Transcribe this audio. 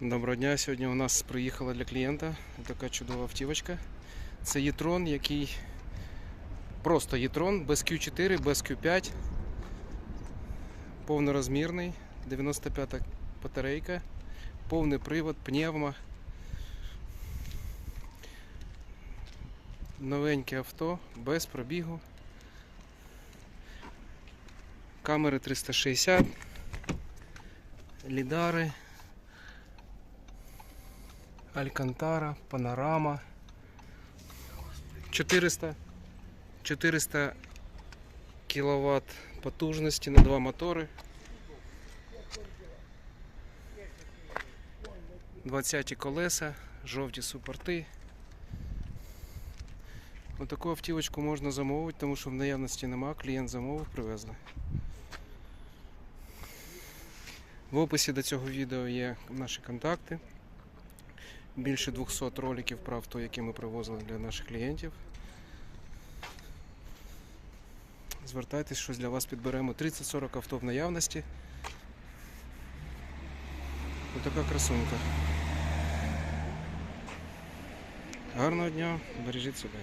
Доброго дня. Сьогодні у нас приїхала для клієнта така чудова автівочка. Це Єтрон, який просто Єтрон без Q4, без Q5. Повнорозмірний, 95-та батарейка, повний привод, пневма. Новеньке авто, без пробігу. Камери 360, лідари. Алькантара, панорама. 400, 400 кВт потужності на два мотори. 20 колеса, жовті супорти. Отаку автівочку можна замовити, тому що в наявності нема, клієнт замовив, привезли. В описі до цього відео є наші контакти. Більше 200 роликів про авто, які ми привозили для наших клієнтів. Звертайтесь, щось для вас підберемо. 30-40 авто в наявності. Отака красунка. Гарного дня, бережіть себе.